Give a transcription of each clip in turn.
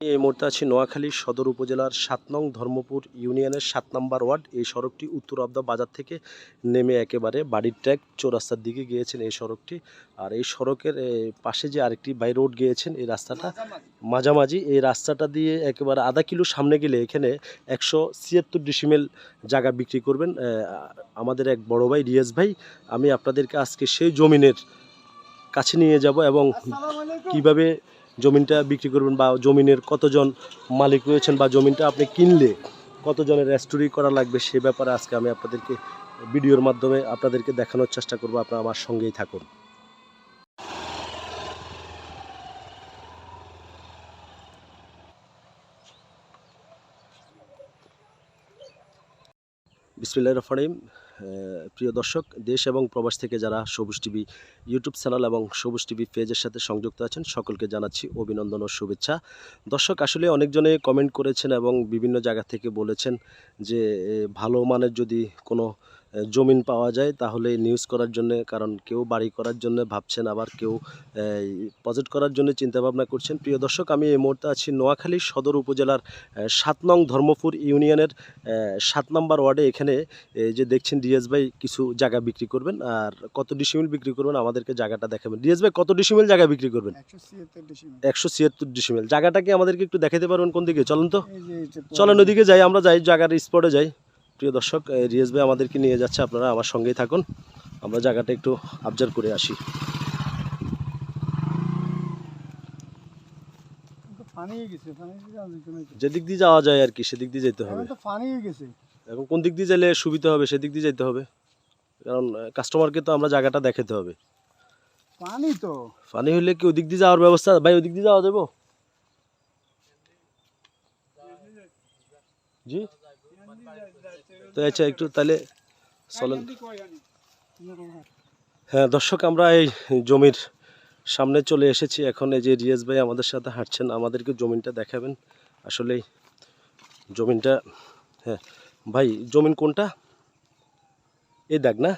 এই মুহূর্তে আছি নোয়াখালী সদর উপজেলার সাত নং ধর্মপুর ইউনিয়নের সাত নম্বর ওয়ার্ড। এই সড়কটি উত্তর আবদা বাজার থেকে নেমে একেবারে বাড়ির ট্র্যাক চৌরাস্তার দিকে গিয়েছেন এই সড়কটি। আর এই সড়কের পাশে যে আরেকটি বাই রোড গিয়েছেন এই রাস্তাটা মাঝামাঝি। এই রাস্তাটা দিয়ে একেবারে আধা কিলো সামনে গেলে এখানে একশো ছিয়াত্তর ডিসিমেল জায়গা বিক্রি করবেন আমাদের এক বড় ভাই রিয়াজ ভাই। আমি আপনাদেরকে আজকে সেই জমিনের কাছে নিয়ে যাব এবং কীভাবে জমিনটা বিক্রি করবেন বা জমিনের কতজন মালিক রয়েছেন বা জমিনটা আপনি কিনলে কতজনের রেস্টোরি করা লাগবে সে ব্যাপারে আজকে আমি আপনাদেরকে ভিডিওর মাধ্যমে আপনাদেরকে দেখানোর চেষ্টা করব। আপনারা আমার সঙ্গেই থাকুন। বিসমিল্লাহ রহমানিম প্রিয় দর্শক, দেশ এবং প্রবাস থেকে যারা সবুজ টিভি ইউটিউব চ্যানেল এবং সবুজ টিভি পেজের সাথে সংযুক্ত আছেন, সকলকে জানাচ্ছি অভিনন্দন ও শুভেচ্ছা। দর্শক, আসলে অনেকজনে কমেন্ট করেছেন এবং বিভিন্ন জায়গা থেকে বলেছেন যে ভালো মানের যদি কোনো জমিন পাওয়া যায় তাহলে নিউজ করার জন্য কারণ কেউ বাড়ি করার জন্য ভাবছেন আবার কেউ প্রজেক্ট করার জন্য চিন্তা ভাবনা করছেন। প্রিয় দর্শক আমি এই মুহূর্তে আছি নোয়াখালী সদর উপজেলার সাত নং ধর্মপুর ইউনিয়নের সাত নম্বর ওয়ার্ডে। এখানে এই যে দেখছেন ডিএস ভাই কিছু জায়গা বিক্রি করবেন আর কত ডিসিমিল বিক্রি করবেন আমাদেরকে জায়গাটা দেখাবেন। ডিএস ভাই কত ডিসিমিল জায়গা বিক্রি করবেন? একশো ছিয়াত্তর ডিসিমেল জায়গাটাকে আমাদেরকে একটু দেখাতে পারবেন কোন দিকে? চলেন তো। চলেন ওদিকে যাই আমরা যাই জায়গার স্পটে যাই। প্রিয় দর্শক রিয়াজ ভাই আমাদেরকে নিয়ে যাচ্ছে আপনারা আমার সঙ্গেই থাকুন। আমরা জায়গাটা একটু অবজার্ভ করে আসি। যেদিক দিয়ে যাওয়া যায় আর কি সেদিক দিয়ে যেতে হবে। এখন কোন দিক দিয়ে গেলে সুবিধা হবে সেদিক দিয়ে যেতে হবে। কারণ কাস্টমারকে তো আমরা জায়গাটা দেখাতে হবে। পানি তো। পানি হলে কি ওদিক দিয়ে যাওয়ার ব্যবস্থা? ভাই ওদিক দিয়ে যাওয়া যাব জি? তো আচ্ছা একটু তাহলে চলেন। হ্যাঁ দর্শক আমরা এই জমির সামনে চলে এসেছি। এখন এই যে রিয়াজ ভাই আমাদের সাথে হাঁটছেন আমাদেরকে জমিনটা দেখাবেন। আসলেই জমিনটা হ্যাঁ ভাই জমিন কোনটা? এই দেখ না?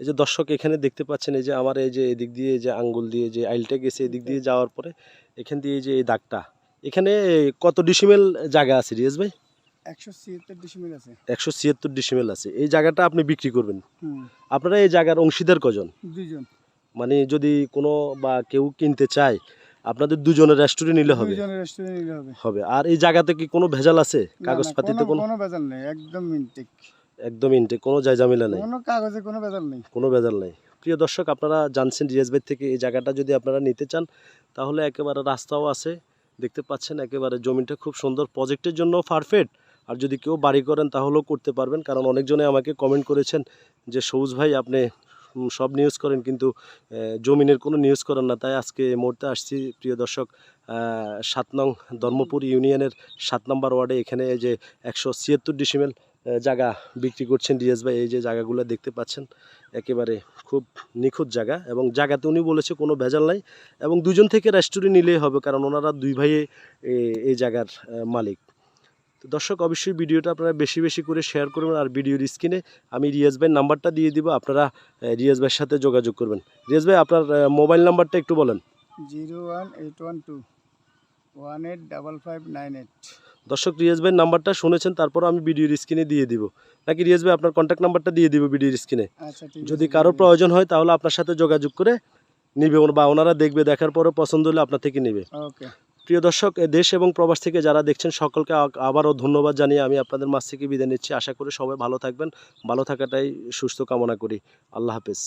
এই যে দর্শক এখানে দেখতে পাচ্ছেন এই যে আমার এই যে এদিক দিয়ে যে আঙ্গুল দিয়ে যে আইলটা গেছে এদিক দিয়ে যাওয়ার পরে এখান দিয়ে এই যে এই দাগটা। এখানে কত ডিসিমেল জায়গা আছে রিয়াজ ভাই? একশো ছিয়াত্তর ডিসিমেল আছে। এই জায়গাটা আপনি বিক্রি করবেন? আপনারা এই জায়গার অংশীদার কজন? দুইজন। মানে যদি কোনো বা কেউ কিনতে চায় আপনাদের দুজনের রেস্টুরেন্ট নিলে হবে? হবে। আর এই জায়গাতে কি কোনো ভেজাল আছে? কাগজপাতিতে কোনো ভেজাল নেই একদম মিনটেক একদম ইনটে কোনো জায়জামিলা নেই? কোনো কাগজে কোনো ভেজাল নেই। কোনো ভেজাল নেই। প্রিয় দর্শক আপনারা জানছেন রিয়াজ ভাই থেকে এই জায়গাটা যদি আপনারা নিতে চান তাহলে একেবারে রাস্তাও আছে। দেখতে পাচ্ছেন একেবারে জমিটা খুব সুন্দর। প্রজেক্টের জন্য পারফেক্ট আর যদি কেউ বাড়ি করেন তাহলেও করতে পারবেন। কারণ অনেকজনে আমাকে কমেন্ট করেছেন যে, সবুজ ভাই, আপনি সব নিউজ করেন কিন্তু জমিনের কোনো নিউজ করেন না। তাই আজকে এই মুহূর্তে আসছি, প্রিয় দর্শক সাত নং ধর্মপুর ইউনিয়নের সাত নম্বর ওয়ার্ডে। এখানে এই যে একশো ছিয়াত্তর ডিসিমেল জায়গা বিক্রি করছেন ডিএস ভাই। এই যে জায়গাগুলো দেখতে পাচ্ছেন, একেবারে খুব নিখুঁত জায়গা এবং জায়গাতে উনি বলেছে কোনো ভেজাল নাই এবং দুজন থেকে রেস্টুরেন্ট নিলেই হবে, কারণ ওনারা দুই ভাইয়ে এই জায়গার মালিক। তো দর্শক অবশ্যই ভিডিওটা আপনারা বেশি বেশি করে শেয়ার করবেন আর ভিডিওর স্ক্রিনে আমি রিয়াজ ভাইয়ের নাম্বারটা দিয়ে দিব আপনারা রিয়াজ ভাইয়ের সাথে যোগাযোগ করবেন। রিয়াজ ভাই আপনার মোবাইল নাম্বারটা একটু বলেন। Zero one eight one two one eight double five nine eight. দর্শক রিয়াজ ভাইয়ের নাম্বারটা শুনেছেন তারপর আমি ভিডিওর স্ক্রিনে দিয়ে দিব। নাকি রিয়াজ ভাই আপনার কন্ট্যাক্ট নাম্বারটা দিয়ে দিব ভিডিওর স্ক্রিনে আচ্ছা যদি কারও প্রয়োজন হয় তাহলে আপনার সাথে যোগাযোগ করে নিবে বা ওনারা দেখবে দেখার পরে পছন্দ হলে আপনার থেকে নেবে। ওকে। প্রিয় দর্শক দেশ এবং প্রবাস থেকে যারা দেখছেন, সকলকে আবারও ধন্যবাদ জানিয়ে আমি আপনাদের মাছ থেকে বিদায় নিচ্ছি। আশা করি সবাই ভালো থাকবেন। ভালো থাকাটাই সুস্থ কামনা করি। আল্লাহ হাফেজ।